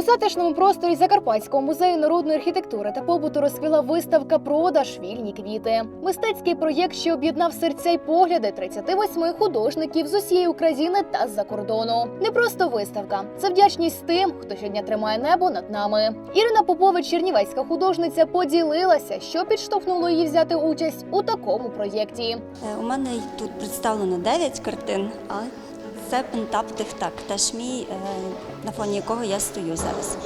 затишному просторі Закарпатського музею народної архітектури та побуту розквіла виставка Продаж вільні квіти. Мистецький проєкт, що об'єднав серця й погляди 38 художників з усієї України та з-за кордону. Не просто виставка, це вдячність тим, хто щодня тримає небо над нами. Ірина Попович, чернівецька художниця, поділилася, що підштовхнуло її взяти участь у такому проєкті. Е, У мене тут представлено 9 картин, а це пентап Тих-Так, теж мій, е, на фоні якого я стою зараз.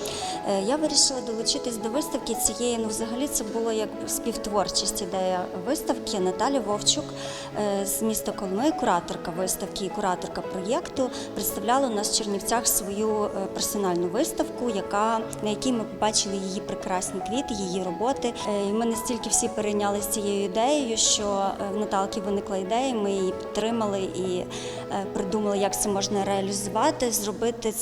Е, Я вирішила долучитись до виставки цієї. Ну, взагалі, це було як співтворчість ідея виставки. Наталя Вовчук е, з міста Коломи, кураторка виставки і кураторка проєкту, представляла у нас в Чернівцях свою е, персональну виставку, яка на якій ми побачили її прекрасні квіти, її роботи. І ми настільки всі перейнялися цією ідеєю, що в Наталки виникла ідея, ми її підтримали і придумали, як це можна реалізувати, зробити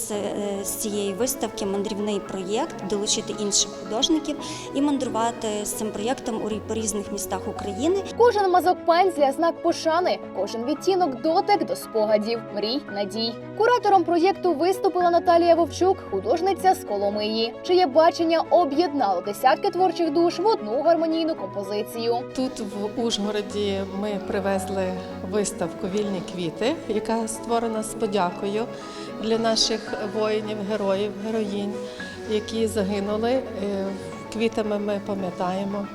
з цієї виставки мандрівний проєкт, долучити інших художників і мандрувати з цим проєктом у рі- по різних містах України. Кожен мазок пензля знак пошани, кожен відтінок дотик до спогадів, мрій, надій. Куратором проєкту виступила Наталія Вовчук, художниця з Коломиї, чиє бачення об'єднало десятки творчих душ в одну гармонійну композицію. Тут в Ужгороді ми привезли виставку Вільні квіти, яка створена з подякою для наших воїнів, героїв, героїнь, які загинули. Е, Квітами ми пам'ятаємо.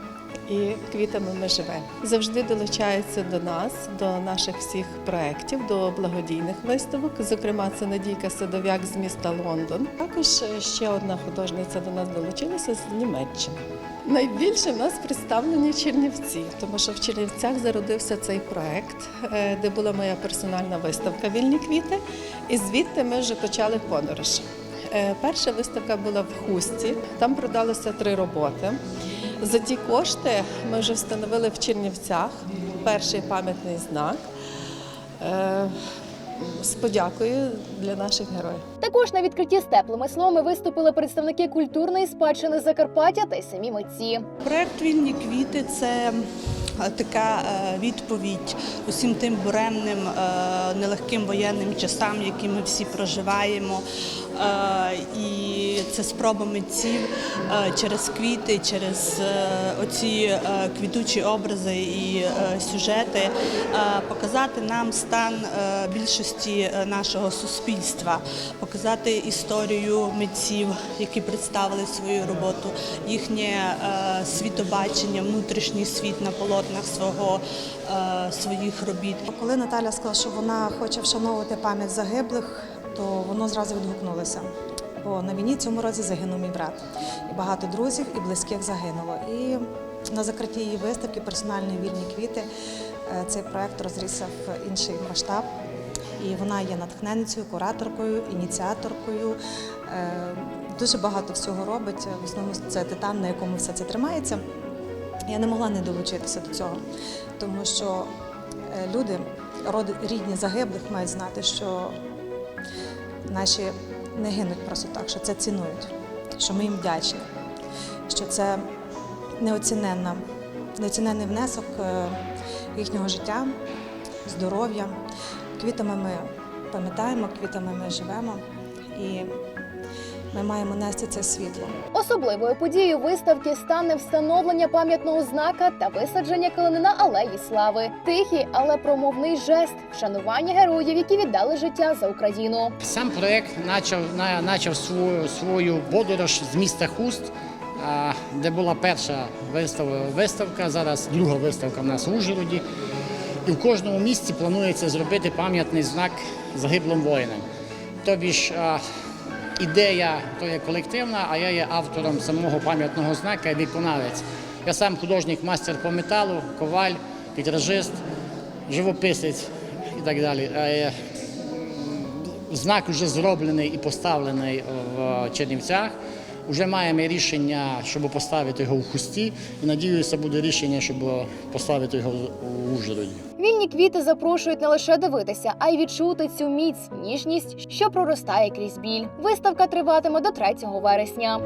І квітами ми живемо. Завжди долучаються до нас, до наших всіх проєктів, до благодійних виставок. Зокрема, це Надійка Садов'як з міста Лондон. Також е, ще одна художниця до нас долучилася з Німеччини. Найбільше в нас представлені Чернівці, тому що в Чернівцях зародився цей проект, е, де була моя персональна виставка Вільні квіти, і звідти ми вже почали подорож. Е, Перша виставка була в Хусті, там продалося три роботи. За ті кошти ми вже встановили в Чернівцях перший пам'ятний знак е, з подякою для наших героїв. Також на відкритті з теплими словами виступили представники культурної спадщини Закарпаття та й самі митці. Проект Вільні квіти це е, така відповідь усім тим буремним, нелегким воєнним часам, які ми всі проживаємо. Е, І це спроба митців е, через квіти, через е, оці квітучі образи і сюжети показати нам стан більшості нашого суспільства, показати історію митців, які представили свою роботу, їхнє світобачення, внутрішній світ на полотнах свого, своїх робіт. Коли Наталя сказала, що вона хоче вшановувати пам'ять загиблих, то воно зразу відгукнулося. Бо на війні цьому році загинув мій брат. І багато друзів і близьких загинуло. І на закритті її виставки персональні вільні квіти е, цей проект розрісся в інший масштаб. І вона є натхненницею, кураторкою, ініціаторкою. Е, Дуже багато всього робить. В основному це титан, на якому все це тримається. Я не могла не долучитися до цього, тому що е, люди, рідні загиблих, мають знати, що наші не гинуть просто так, що це цінують, що ми їм вдячні, що це неоціненна, неоціненний внесок е, їхнього життя, здоров'я. Квітами ми пам'ятаємо, квітами ми живемо і ми маємо нести це світло. Особливою подією виставки стане встановлення пам'ятного знака та висадження калини на алеї слави. Тихий, але промовний жест вшанування героїв, які віддали життя за Україну. Сам проект почав, почав свою, свою подорож з міста Хуст, де була перша вистав- виставка, зараз друга виставка в нас в Ужгороді. І в кожному місці планується зробити пам'ятний знак загиблим воїнам. Тобі ж ідея то є колективна, а я є автором самого пам'ятного знака і виконавець. Я сам художник, мастер по металу, коваль, вітражист, живописець і так далі. Е, Знак вже зроблений і поставлений в Чернівцях. Уже маємо рішення, щоб поставити його в хусті, і надіюся, буде рішення, щоб поставити його у Ужгороді. Вільні квіти запрошують не лише дивитися, а й відчути цю міць, ніжність, що проростає крізь біль. Виставка триватиме до 3 вересня.